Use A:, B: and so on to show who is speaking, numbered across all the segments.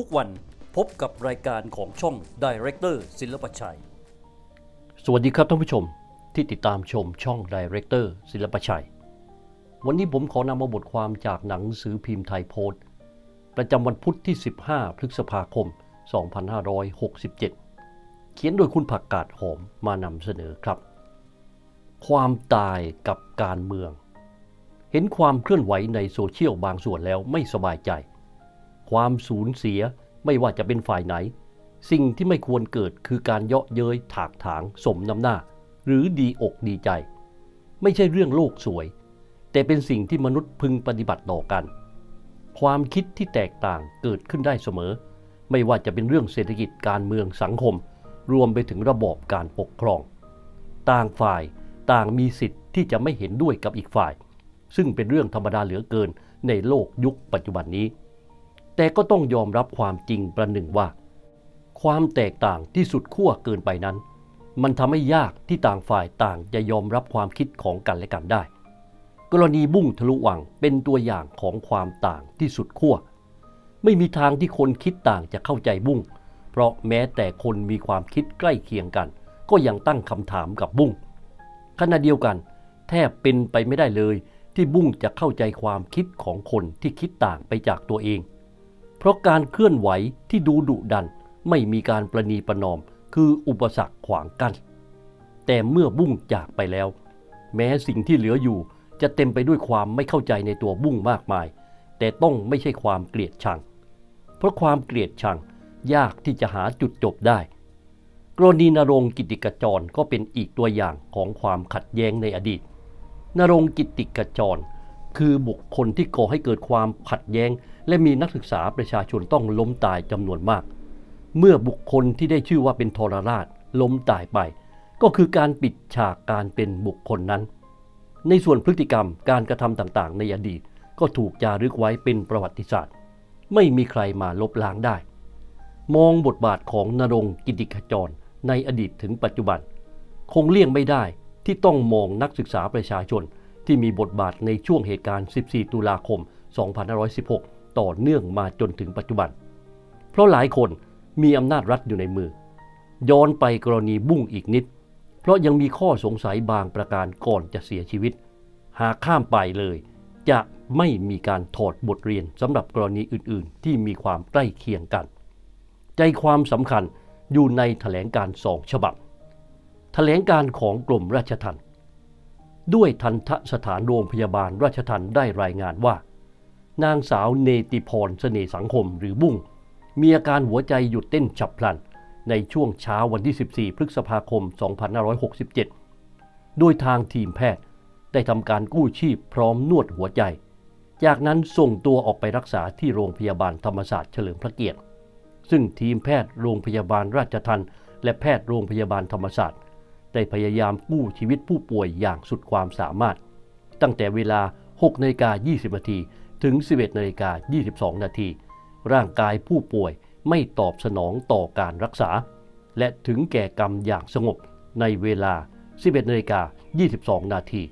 A: ทุกวันพบกับรายการของช่อง Director ศิลปชัย สวัสดีครับท่านผู้ชมที่ติดตามชมช่อง Director ศิลปชัย วันนี้ผมขอนำมาบทความจากหนังสือพิมพ์ไทยโพสต์ ประจำวันพุธที่ 15 พฤษภาคม 2567 เขียนโดยคุณผักกาดหอมมานำเสนอครับ ความตายกับการเมือง เห็นความเคลื่อนไหวในโซเชียลบางส่วนแล้วไม่สบายใจ ความสูญเสียไม่ว่าจะเป็นฝ่ายไหน สิ่งที่ไม่ควรเกิดคือการเยาะเย้ยถากถางสมน้ำหน้า หรือดีอกดีใจ ไม่ใช่เรื่องโลกสวย แต่เป็นสิ่งที่มนุษย์พึงปฏิบัติต่อกัน ความคิดที่แตกต่างเกิดขึ้นได้เสมอ ไม่ว่าจะเป็นเรื่องเศรษฐกิจการเมืองสังคม รวมไปถึงระบอบการปกครอง ต่างฝ่ายต่างมีสิทธิ์ที่จะไม่เห็นด้วยกับอีกฝ่าย ซึ่งเป็นเรื่องธรรมดาเหลือเกินในโลกยุคปัจจุบันนี้ แต่ก็ต้องยอมรับความจริงประหนึ่งว่า ความแตกต่างที่สุดขั้วเกินไปนั้น มันทำให้ยากที่ต่างฝ่ายต่างจะยอมรับความคิดของกันและกันได้ กรณีบุ้งทะลุวังเป็นตัวอย่างของความต่างที่สุดขั้วไม่มีทางที่คนคิดต่างจะเข้าใจบุ้งเพราะแม้แต่คนมีความคิดใกล้เคียงกัน ก็ยังตั้งคำถามกับบุ้งขณะเดียวกัน แทบเป็นไปไม่ได้เลยที่บุ้งจะเข้าใจความคิดของคนที่คิดต่างไปจากตัวเอง เพราะการเคลื่อนไหวที่ดูดุดันไม่มีการประนีประนอม คืออุปสรรคขวางกัน้น แต่เมื่อบุ้งจากไปแล้ว แม้สิ่งที่เหลืออยู่จะเต็มไปด้วยความไม่เข้าใจในตัวบุ้งมากมาย แต่ต้องไม่ใช่ความเกลียดชัง เพราะความเกลียดชังยากที่จะหาจุดจบได้ กรณีนรงกิติกจรก็เป็นอีกตัวอย่างของความขัดแย้งในอดีต นรงกิติกจร คือบุคคลที่ก่อให้เกิดความขัดแย้ง และมีนักศึกษาประชาชนต้องล้มตายจำนวนมาก เมื่อบุคคลที่ได้ชื่อว่าเป็นทรราชล้มตายไป ก็คือการปิดฉากการเป็นบุคคลนั้น ในส่วนพฤติกรรมการกระทำต่างๆ ในอดีตก็ถูกจารึกไว้เป็นประวัติศาสตร์ ไม่มีใครมาลบล้างได้ มองบทบาทของนรงกิติขจรในอดีตถึงปัจจุบัน คงเลี่ยงไม่ได้ที่ต้องมองนักศึกษาประชาชน ที่มีบทบาทในช่วงเหตุการณ์ 14 ตุลาคม 2516 ต่อเนื่องมาจนถึงปัจจุบัน เพราะหลายคนมีอำนาจรัฐอยู่ในมือ ย้อนไปกรณีบุ้งอีกนิด เพราะยังมีข้อสงสัยบางประการก่อนจะเสียชีวิต หากข้ามไปเลย จะไม่มีการถอดบทเรียนสำหรับกรณีอื่น ๆ ที่มีความใกล้เคียงกัน ใจความสำคัญอยู่ในแถลงการสองฉบับแถลงการของกรมราชทัณฑ์ ด้วยทันทสถานโรงพยาบาลราชทัณฑ์ได้รายงานว่า นางสาวเนติพรเสน่สังคมหรือบุ้งมีอาการหัวใจหยุดเต้นฉับพลัน ในช่วงเช้าวันที่ 14 พฤษภาคม 2567 โดยทางทีมแพทย์ได้ทำการกู้ชีพพร้อมนวดหัวใจ จากนั้นส่งตัวออกไปรักษาที่โรงพยาบาลธรรมศาสตร์เฉลิมพระเกียรติ ซึ่งทีมแพทย์โรงพยาบาลราชทัณฑ์และแพทย์โรงพยาบาลธรรมศาสตร์ ได้พยายามกู้ชีวิตผู้ป่วยอย่างสุดความสามารถ ตั้งแต่เวลา 6นาฬิกา20นาทีถึง 11นาฬิกา22นาทีร่างกายผู้ป่วยไม่ตอบสนองต่อการรักษา และถึงแก่กรรมอย่างสงบในเวลา 11นาฬิกา22นาที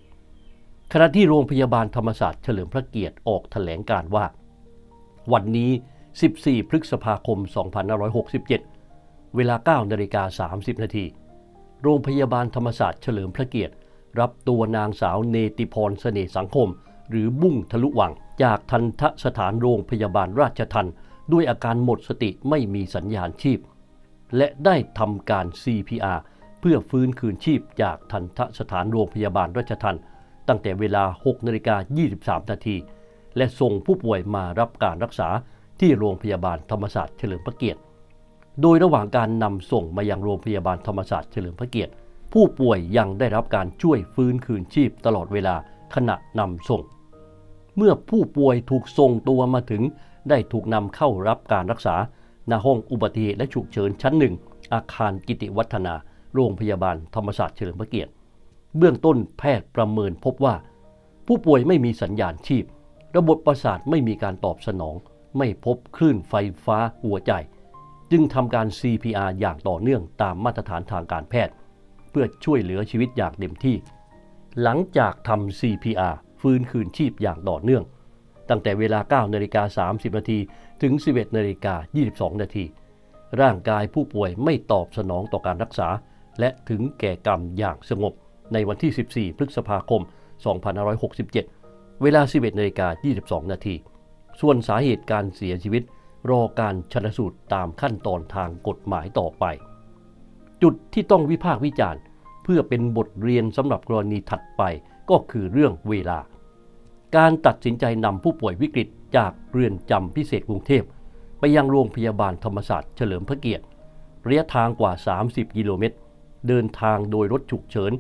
A: ขณะที่โรงพยาบาลธรรมศาสตร์เฉลิมพระเกียรติออกแถลงการว่า วันนี้ 14 พฤษภาคม 2567 เวลา 9นาฬิกา30นาที โรงพยาบาลธรรมศาสตร์เฉลิมพระเกียรติ รับตัวนางสาวเนติพรเสน่สังคม หรือบุ้งทะลุวัง จากทันทสถานโรงพยาบาลราชทันด้วยอาการหมดสติไม่มีสัญญาณชีพ และได้ทำการ CPR เพื่อฟื้นคืนชีพจากทันทสถานโรงพยาบาลราชทันตั้งแต่เวลา 6นาฬิกา23 นาทีและส่งผู้ป่วยมารับการรักษาที่โรงพยาบาลธรรมศาสตร์เฉลิมพระเกียรติ โดยระหว่างการนำส่งมายังโรงพยาบาลธรรมศาสตร์เฉลิมพระเกียรติ ผู้ป่วยยังได้รับการช่วยฟื้นคืนชีพตลอดเวลาขณะนำส่ง เมื่อผู้ป่วยถูกส่งตัวมาถึง ได้ถูกนำเข้ารับการรักษาณห้องอุบัติเหตุและฉุกเฉินชั้นหนึ่งอาคารกิติวัฒนา โรงพยาบาลธรรมศาสตร์เฉลิมพระเกียรติ เบื้องต้นแพทย์ประเมินพบว่า ผู้ป่วยไม่มีสัญญาณชีพ ระบบประสาทไม่มีการตอบสนอง ไม่พบคลื่นไฟฟ้าหัวใจ จึงทำการ CPR อย่างต่อเนื่องตามมาตรฐานทางการแพทย์ เพื่อช่วยเหลือชีวิตอย่างเต็มที่ หลังจากทำ CPR ฟื้นคืนชีพอย่างต่อเนื่อง ตั้งแต่เวลา 9นาฬิกา30 นาทีถึง 11นาฬิกา22 นาทีร่างกายผู้ป่วยไม่ตอบสนองต่อการรักษา และถึงแก่กรรมอย่างสงบในวันที่ 14 พฤษภาคม 2567 เวลา 11นาฬิกา22 นาที ส่วนสาเหตุการเสียชีวิต รอการชนสูตรตามขั้นตอนทางกฎหมายต่อไป จุดที่ต้องวิพากษ์วิจารณ์ เพื่อเป็นบทเรียนสำหรับกรณีถัดไปก็คือเรื่องเวลา การตัดสินใจนำผู้ป่วยวิกฤตจากเรือนจำพิเศษกรุงเทพ ไปยังโรงพยาบาลธรรมศาสตร์เฉลิมพระเกียรติระยะทางกว่า 30 กิโลเมตร เดินทางโดยรถฉุกเฉิน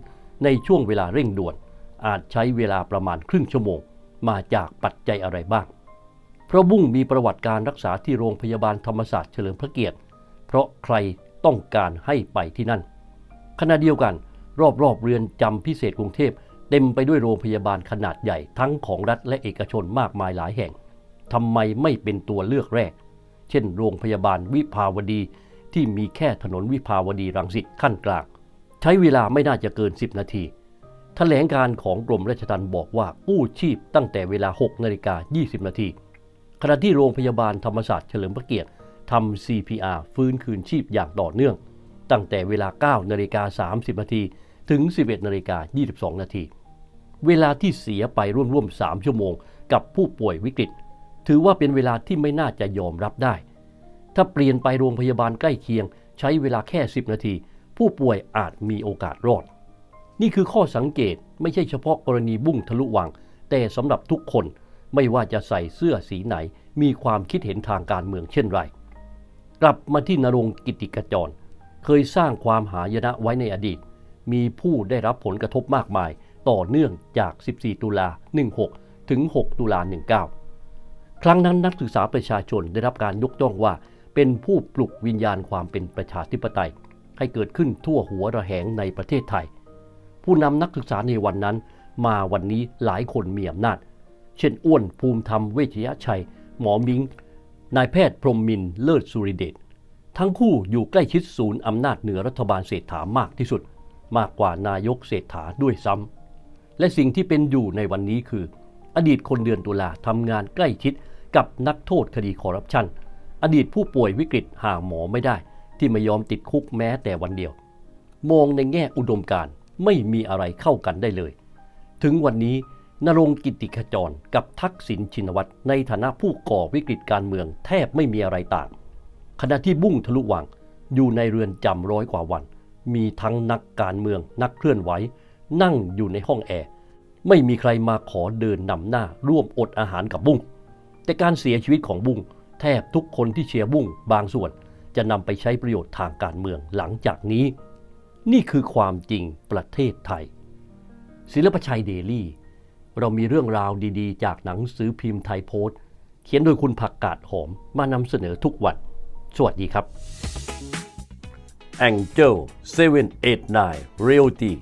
A: ในช่วงเวลาเร่งด่วน อาจใช้เวลาประมาณครึ่งชั่วโมง มาจากปัจจัยอะไรบ้าง ราะบุ้งมีประวัติการรักษาที่โรงพยาบาลธรรมศาสตร์เฉลิมพระเกียรติ เพราะใครต้องการให้ไปที่นั่น ขณะเดียวกัน รอบๆเรือนจำพิเศษกรุงเทพเต็มไปด้วยโรงพยาบาลขนาดใหญ่ทั้งของรัฐและเอกชนมากมายหลายแห่งทำไมไม่เป็นตัวเลือกแรก เช่น โรงพยาบาลวิภาวดีที่มีแค่ถนนวิภาวดีรังสิตขั้นกลาง ใช้เวลาไม่น่าจะเกิน 10 นาทีแถลงการของกรมราชทัณฑ์บอกว่ากู้ชีพตั้งแต่เวลา 6 นาฬิกา 20 นาที ขณะที่โรงพยาบาลธรรมศาสตร์เฉลิมพระเกียรติทำ CPR ฟื้นคืนชีพอย่างต่อเนื่อง ตั้งแต่เวลา 9 นาฬิกา 30 นาที ถึง 11 นาฬิกา 22 นาที เวลาที่เสียไปร่วมๆ 3 ชั่วโมง กับผู้ป่วยวิกฤต ถือว่าเป็นเวลาที่ไม่น่าจะยอมรับได้ ถ้าเปลี่ยนไปโรงพยาบาลใกล้เคียง ใช้เวลาแค่ 10 นาที ผู้ป่วยอาจมีโอกาสรอด นี่คือข้อสังเกตไม่ใช่เฉพาะกรณีบุ้งทะลุวัง แต่สำหรับทุกคน ไม่ว่าจะใส่เสื้อสีไหน มีความคิดเห็นทางการเมืองเช่นไร กลับมาที่นรงกิติกจร เคยสร้างความหายนะไว้ในอดีต มีผู้ได้รับผลกระทบมากมาย ต่อเนื่องจาก 14 ตุลา 16 ถึง 6 ตุลา 19 ครั้งนั้นนักศึกษาประชาชนได้รับการยกย่องว่า เป็นผู้ปลุกวิญญาณความเป็นประชาธิปไตย ให้เกิดขึ้นทั่วหัวระแหงในประเทศไทย ผู้นำนักศึกษาในวันนั้น มาวันนี้หลายคนมีอำนาจ เช่นอ้วนภูมิธรรมเวชยชัย หมอมิง นายแพทย์พรมมินเลิศสุริเดช ทั้งคู่อยู่ใกล้ชิดศูนย์อำนาจเหนือรัฐบาลเศรษฐามากที่สุด มากกว่านายกเศรษฐาด้วยซ้ำ และสิ่งที่เป็นอยู่ในวันนี้คือ อดีตคนเดือนตุลาทำงานใกล้ชิดกับนักโทษคดีคอร์รัปชัน อดีตผู้ป่วยวิกฤตหาหมอไม่ได้ ที่ไม่ยอมติดคุกแม้แต่วันเดียว มองในแง่อุดมการไม่มีอะไรเข้ากันได้เลย ถึงวันนี้ นรงกิติขจรกับทักษิณชินวัตรในฐานะผู้ก่อวิกฤตการเมืองแทบไม่มีอะไรต่าง ขณะที่บุ้งทะลุวังอยู่ในเรือนจำร้อยกว่าวัน มีทั้งนักการเมืองนักเคลื่อนไหว นั่งอยู่ในห้องแอร์ ไม่มีใครมาขอเดินนำหน้าร่วมอดอาหารกับบุ้งแต่การเสียชีวิตของบุ้งแทบทุกคนที่เชียร์บุ้งบางส่วนจะนำไปใช้ประโยชน์ทางการเมืองหลังจากนี้ นี่คือความจริงประเทศไทย ศิลปชัยเดลี่ เรามีเรื่องราวดีๆ จากหนังสือพิมพ์ไทยโพสต์ เขียนโดยคุณผักกาดหอมมานำเสนอทุกวัน สวัสดีครับ Angel 789 Realty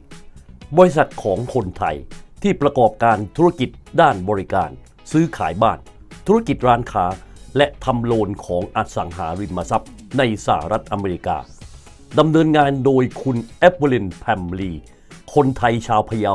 A: บริษัทของคนไทยที่ประกอบการธุรกิจด้านบริการ ซื้อขายบ้าน ธุรกิจร้านค้า และทำโลนของอสังหาริมทรัพย์ ในสหรัฐอเมริกาดำเนินงานโดยคุณแอปเปิลินแพมลีคนไทยชาวพะเยา